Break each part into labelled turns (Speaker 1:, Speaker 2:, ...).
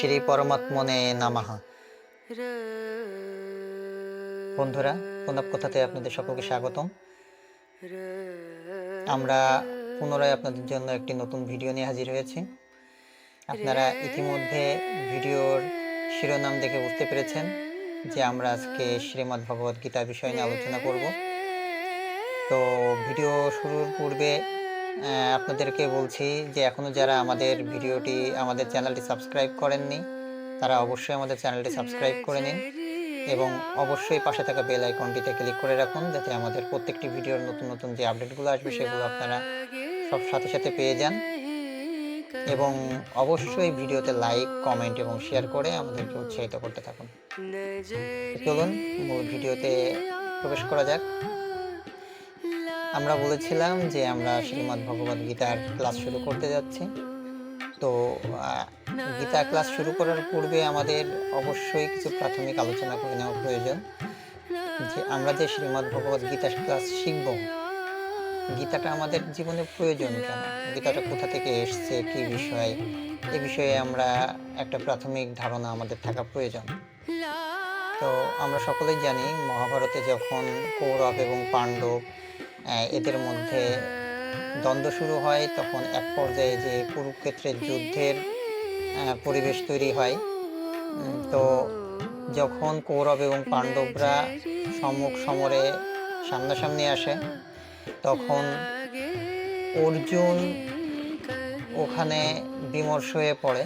Speaker 1: শ্রী পরমাত্মনে নামাহা। বন্ধুরা পুনব কথাতে আপনাদের সকলকে স্বাগতম। আমরা পুনরায় আপনাদের জন্য একটি নতুন ভিডিও নিয়ে হাজির হয়েছি। আপনারা ইতিমধ্যে ভিডিওর শিরোনাম দেখে বুঝতে পেরেছেন যে আমরা আজকে শ্রীমদ্ ভগবদ গীতা বিষয় নিয়ে আলোচনা করব। তো ভিডিও শুরুর পূর্বে আপনাদেরকে বলছি যে এখনও যারা আমাদের ভিডিওটি, আমাদের চ্যানেলটি সাবস্ক্রাইব করেননি, তারা অবশ্যই আমাদের চ্যানেলটি সাবস্ক্রাইব করে নিন এবং অবশ্যই পাশে থাকা বেল আইকনটিতে ক্লিক করে রাখুন যাতে আমাদের প্রত্যেকটি ভিডিওর নতুন নতুন যে আপডেটগুলো আসবে সেগুলো আপনারা সব সাথে সাথে পেয়ে যান এবং অবশ্যই ভিডিওতে লাইক, কমেন্ট এবং শেয়ার করে আমাদেরকে উৎসাহিত করতে থাকুন। চলুন ভিডিওতে প্রবেশ করা যাক। আমরা বলেছিলাম যে আমরা শ্রীমদ্ ভগবদ গীতার ক্লাস শুরু করতে যাচ্ছি। তো গীতা ক্লাস শুরু করার পূর্বে আমাদের অবশ্যই কিছু প্রাথমিক আলোচনা করে নেওয়া প্রয়োজন। যে আমরা যে শ্রীমদ্ ভগবদ গীতা ক্লাস শিখব, গীতাটা আমাদের জীবনে প্রয়োজন কেন? গীতাটা কোথা থেকে এসছে? কী বিষয়? এ বিষয়ে আমরা একটা প্রাথমিক ধারণা আমাদের থাকা প্রয়োজন। তো, আমরা সকলেই জানি মহাভারতে যখন কৌরব এবং পাণ্ডব এদের মধ্যে দ্বন্দ্ব শুরু হয়, তখন এক পর্যায়ে যে কুরুক্ষেত্রের যুদ্ধের পরিবেশ তৈরি হয়। তো যখন কৌরব এবং পাণ্ডবরা সম্মুখ সমরে সামনাসামনি আসে, তখন অর্জুন ওখানে বিমর্ষ হয়ে পড়ে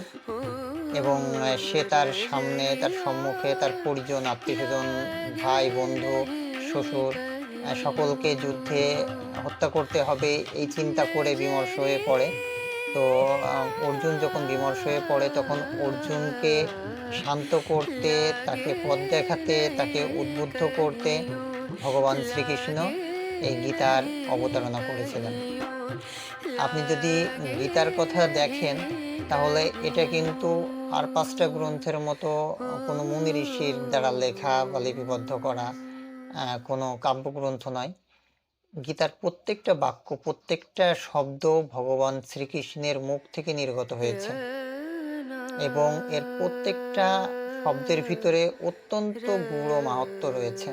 Speaker 1: এবং সে তার সামনে, তার সম্মুখে তার পরিজন আত্মীয় স্বজন ভাই, বন্ধু, শ্বশুর সকলকে যুদ্ধে হত্যা করতে হবে এই চিন্তা করে বিমর্ষ হয়ে পড়ে। তো অর্জুন যখন বিমর্ষ হয়ে পড়ে, তখন অর্জুনকে শান্ত করতে, তাকে পথ দেখাতে, তাকে উদ্বুদ্ধ করতে ভগবান শ্রীকৃষ্ণ এই গীতার অবতারণা করেছিলেন। আপনি যদি গীতার কথা দেখেন, তাহলে এটা কিন্তু আর পাঁচটা গ্রন্থের মতো কোনো মুনি ঋষির দ্বারা লেখা বা লিপিবদ্ধ করা কোনো কাব্যগ্রন্থ নয়। গীতার প্রত্যেকটা বাক্য, প্রত্যেকটা শব্দ ভগবান শ্রীকৃষ্ণের মুখ থেকে নির্গত হয়েছে এবং এর প্রত্যেকটা শব্দের ভিতরে অত্যন্ত গূঢ় মাহাত্ম রয়েছে।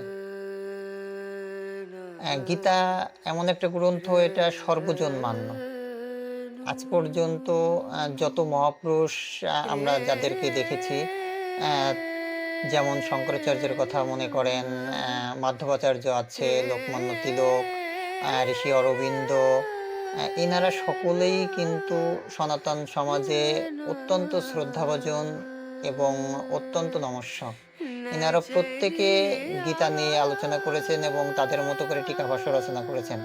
Speaker 1: গীতা এমন একটা গ্রন্থ, এটা সর্বজন মান্য আজ পর্যন্ত যত মহাপুরুষ আমরা যাদেরকে দেখেছি যেমন শঙ্করাচার্যের কথা মনে করেন মাধবাচার্য আছে, লোকমান্য তিলক ঋষি অরবিন্দ এনারা সকলেই কিন্তু সনাতন সমাজে অত্যন্ত শ্রদ্ধাভাজন এবং অত্যন্ত নমস্য এনারা প্রত্যেকে গীতা নিয়ে আলোচনা করেছেন এবং তাদের মতো করে টিকা ভাষ্য রচনা করেছেন।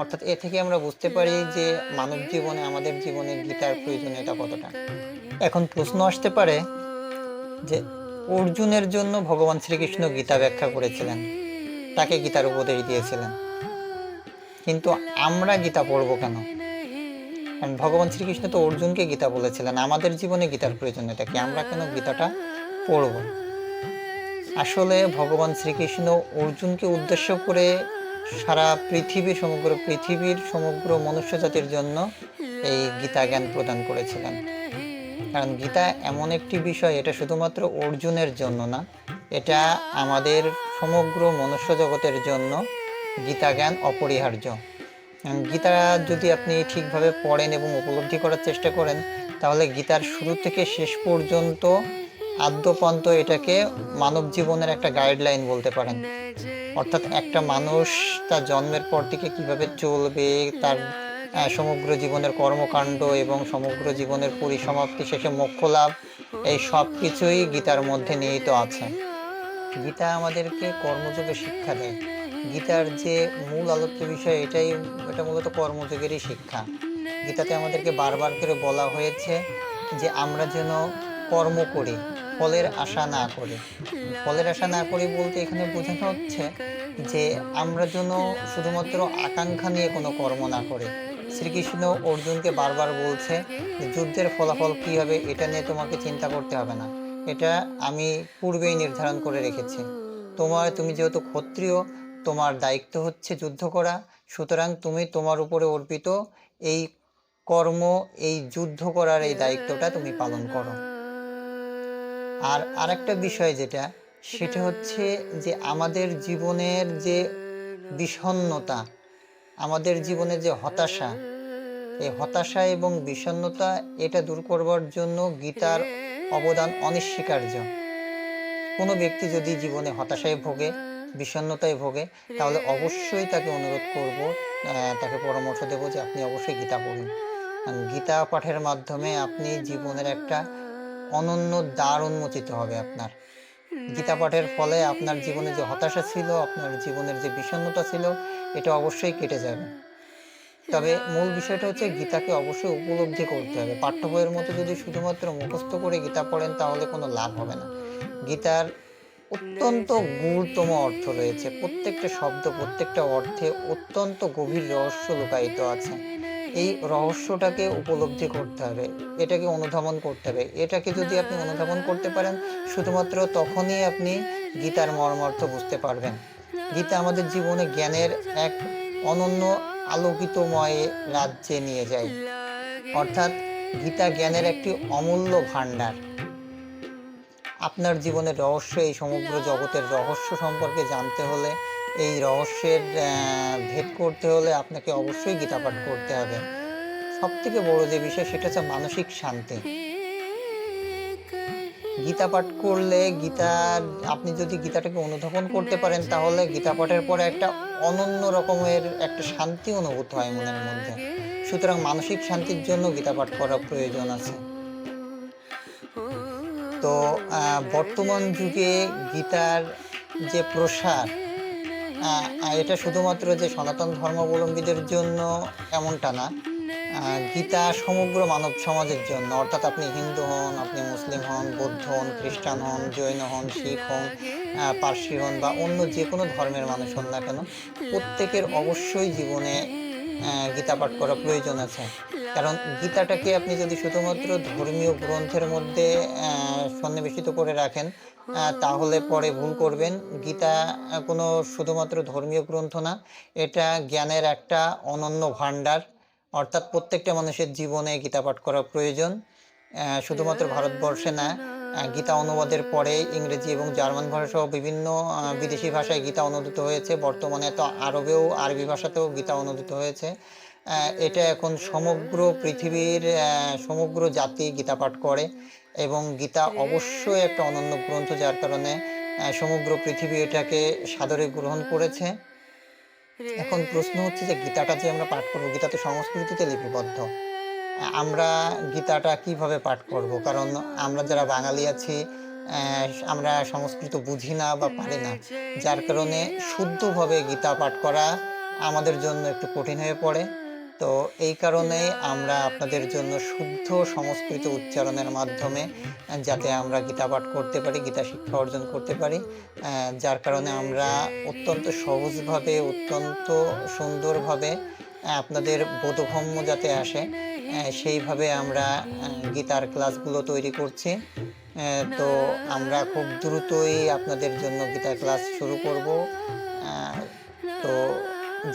Speaker 1: অর্থাৎ এ থেকে আমরা বুঝতে পারি যে মানব জীবনে, আমাদের জীবনে গীতার প্রয়োজনীয়তা কতটা। এখন প্রশ্ন আসতে পারে যে অর্জুনের জন্য ভগবান শ্রীকৃষ্ণ গীতা ব্যাখ্যা করেছিলেন। তাকে গীতার উপদেশ দিয়েছিলেন। কিন্তু আমরা গীতা পড়ব কেন? কারণ ভগবান শ্রীকৃষ্ণ তো অর্জুনকে গীতা বলেছিলেন। আমাদের জীবনে গীতার প্রয়োজন এটা কি? আমরা কেন গীতাটা পড়ব? আসলে ভগবান শ্রীকৃষ্ণ অর্জুনকে উদ্দেশ্য করে সারা পৃথিবী সমগ্র পৃথিবীর সমগ্র মনুষ্য জাতির জন্য এই গীতা জ্ঞান প্রদান করেছিলেন। কারণ গীতা এমন একটি বিষয়, এটা শুধুমাত্র অর্জুনের জন্য না, এটা আমাদের সমগ্র মনুষ্য জগতের জন্য গীতা জ্ঞান অপরিহার্য গীতা যদি আপনি ঠিকভাবে পড়েন এবং উপলব্ধি করার চেষ্টা করেন, তাহলে গীতার শুরু থেকে শেষ পর্যন্ত আদ্যপন্ত এটাকে মানব জীবনের একটা গাইডলাইন বলতে পারেন। অর্থাৎ একটা মানুষ তার জন্মের পর থেকে কীভাবে চলবে, তার সমগ্র জীবনের কর্মকাণ্ড এবং সমগ্র জীবনের পরিসমাপ্তি শেষে মোক্ষ লাভ, এই সব কিছুই গীতার মধ্যে নিহিত আছে। গীতা আমাদেরকে কর্মযোগে শিক্ষা দেয়। গীতার যে মূল আলোচ্য বিষয় এটাই, এটা মূলত কর্মযোগেরই শিক্ষা। গীতাতে আমাদেরকে বারবার করে বলা হয়েছে যে আমরা যেন কর্ম করি, ফলের আশা না করি। ফলের আশা না করি বলতে এখানে বোঝানো হচ্ছে যে আমরা যেন শুধুমাত্র আকাঙ্ক্ষা নিয়ে কোনো কর্ম না করি। শ্রীকৃষ্ণ অর্জুনকে বারবার বলছে যুদ্ধের ফলাফল কী হবে এটা নিয়ে তোমাকে চিন্তা করতে হবে না। এটা আমি পূর্বেই নির্ধারণ করে রেখেছি। তোমার, তুমি যেহেতু ক্ষত্রিয়, তোমার দায়িত্ব হচ্ছে যুদ্ধ করা। সুতরাং তুমি তোমার উপরে অর্পিত এই কর্ম, এই যুদ্ধ করার এই দায়িত্বটা তুমি পালন করো। আর আরেকটা বিষয় যেটা, সেটা হচ্ছে যে আমাদের জীবনের যে বিষণ্ণতা আমাদের জীবনে যে হতাশা, এই হতাশা এবং বিষণ্ণতা, এটা দূর করবার জন্য গীতার অবদান অনস্বীকার্য। কোনো ব্যক্তি যদি জীবনে হতাশায় ভোগে, বিষণ্ণতায় ভোগে, তাহলে অবশ্যই তাকে অনুরোধ করব তাকে পরামর্শ দেবো যে আপনি অবশ্যই গীতা পড়ুন। গীতা পাঠের মাধ্যমে আপনি জীবনের একটা অনন্য দ্বার উন্মোচিত হবে আপনার। গীতা পাঠের ফলে আপনার জীবনে যে হতাশা ছিল, আপনার জীবনের যে বিষণ্ণতা ছিল এটা অবশ্যই কেটে যাবে। তবে মূল বিষয়টা হচ্ছে গীতাকে অবশ্যই উপলব্ধি করতে হবে। পাঠ্য বইয়ের মতো যদি শুধুমাত্র মুখস্থ করে গীতা পড়েন, তাহলে কোনো লাভ হবে না। গীতার অত্যন্ত গুরুতম অর্থ রয়েছে। প্রত্যেকটা শব্দ, প্রত্যেকটা অর্থে অত্যন্ত গভীর রহস্য লুকায়িত আছে। এই রহস্যটাকে উপলব্ধি করতে হবে। এটাকে অনুধাবন করতে হবে। এটাকে যদি আপনি অনুধাবন করতে পারেন, শুধুমাত্র তখনই আপনি গীতার মর্মার্থ বুঝতে পারবেন। গীতা আমাদের জীবনে জ্ঞানের এক অনন্য আলোকিতময় রাজ্যে নিয়ে যায়। অর্থাৎ গীতা জ্ঞানের একটি অমূল্য ভাণ্ডার। আপনার জীবনের রহস্য, এই সমগ্র জগতের রহস্য সম্পর্কে জানতে হলে, এই রহস্যের ভেদ করতে হলে আপনাকে অবশ্যই গীতা পাঠ করতে হবে। সব থেকে বড় যে বিষয়, সেটা হচ্ছে মানসিক শান্তি। গীতা পাঠ করলে গীতা, আপনি যদি গীতাটাকে অনুধাবন করতে পারেন, তাহলে গীতা পাঠের পরে একটা অনন্য রকমের একটা শান্তি অনুভূত হয় মনের মধ্যে। সুতরাং মানসিক শান্তির জন্য গীতা পাঠ করা প্রয়োজন আছে। তো বর্তমান যুগে গীতার যে প্রসার এটা শুধুমাত্র যে সনাতন ধর্মাবলম্বীদের জন্য এমনটা না গীতা সমগ্র মানব সমাজের জন্য। অর্থাৎ আপনি হিন্দু হন, আপনি মুসলিম হন, বৌদ্ধ হন, খ্রিস্টান হন, জৈন হন, শিখ হন পার্সি হন বা অন্য যে কোনো ধর্মের মানুষ হন না কেন, প্রত্যেকের অবশ্যই জীবনে গীতা পাঠ করা প্রয়োজন আছে। কারণ গীতাটাকে আপনি যদি শুধুমাত্র ধর্মীয় গ্রন্থের মধ্যে সন্নিবেশিত করে রাখেন তাহলে পরে ভুল করবেন। গীতা কোনো শুধুমাত্র ধর্মীয় গ্রন্থ না, এটা জ্ঞানের একটা অনন্য ভাণ্ডার। অর্থাৎ প্রত্যেকটা মানুষের জীবনে গীতা পাঠ করা প্রয়োজন শুধুমাত্র ভারতবর্ষে না গীতা অনুবাদের পরে ইংরেজি এবং জার্মান ভাষা সহ বিভিন্ন বিদেশি ভাষায় গীতা অনুদিত হয়েছে, বর্তমানে তো আরবেও আরবি ভাষাতেও গীতা অনুদিত হয়েছে। এটা এখন সমগ্র পৃথিবীর সমগ্র জাতি গীতা পাঠ করে এবং গীতা অবশ্যই একটা অনন্য গ্রন্থ, যার কারণে সমগ্র পৃথিবী এটাকে সাদরে গ্রহণ করেছে। এখন প্রশ্ন হচ্ছে যে গীতাটা যে আমরা পাঠ করব, গীতা তো সংস্কৃতিতে লিপিবদ্ধ। আমরা গীতাটা কীভাবে পাঠ করব? কারণ আমরা যারা বাঙালি আছি আমরা সংস্কৃত বুঝি না বা পারি না। যার কারণে শুদ্ধভাবে গীতা পাঠ করা আমাদের জন্য একটু কঠিন হয়ে পড়ে। তো এই কারণে আমরা আপনাদের জন্য শুদ্ধ সংস্কৃত উচ্চারণের মাধ্যমে, যাতে আমরা গীতা পাঠ করতে পারি, গীতা শিক্ষা অর্জন করতে পারি যার কারণে আমরা অত্যন্ত সহজভাবে, অত্যন্ত সুন্দরভাবে আপনাদের বোধগম্য যাতে আসে সেইভাবে আমরা গীতার ক্লাসগুলো তৈরি করছি। তো আমরা খুব দ্রুতই আপনাদের জন্য গীতার ক্লাস শুরু করব। তো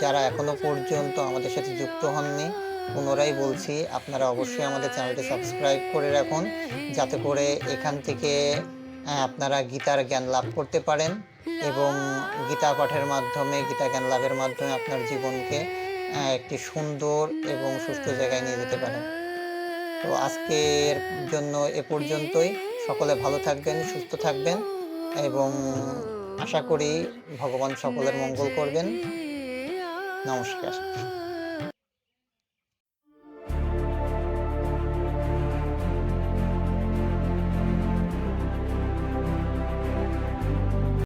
Speaker 1: যারা এখনও পর্যন্ত আমাদের সাথে যুক্ত হননি, পুনরায় বলছি, আপনারা অবশ্যই আমাদের চ্যানেলটি সাবস্ক্রাইব করে রাখুন, যাতে করে এখান থেকে আপনারা গীতার জ্ঞান লাভ করতে পারেন এবং গীতা পাঠের মাধ্যমে, গীতা জ্ঞান লাভের মাধ্যমে আপনার জীবনকে একটি সুন্দর এবং সুস্থ জায়গায় নিয়ে যেতে পারেন। তো আজকের জন্য এ পর্যন্তই। সকলে ভালো থাকবেন, সুস্থ থাকবেন এবং আশা করি ভগবান সকলের মঙ্গল করবেন। নমস্কার।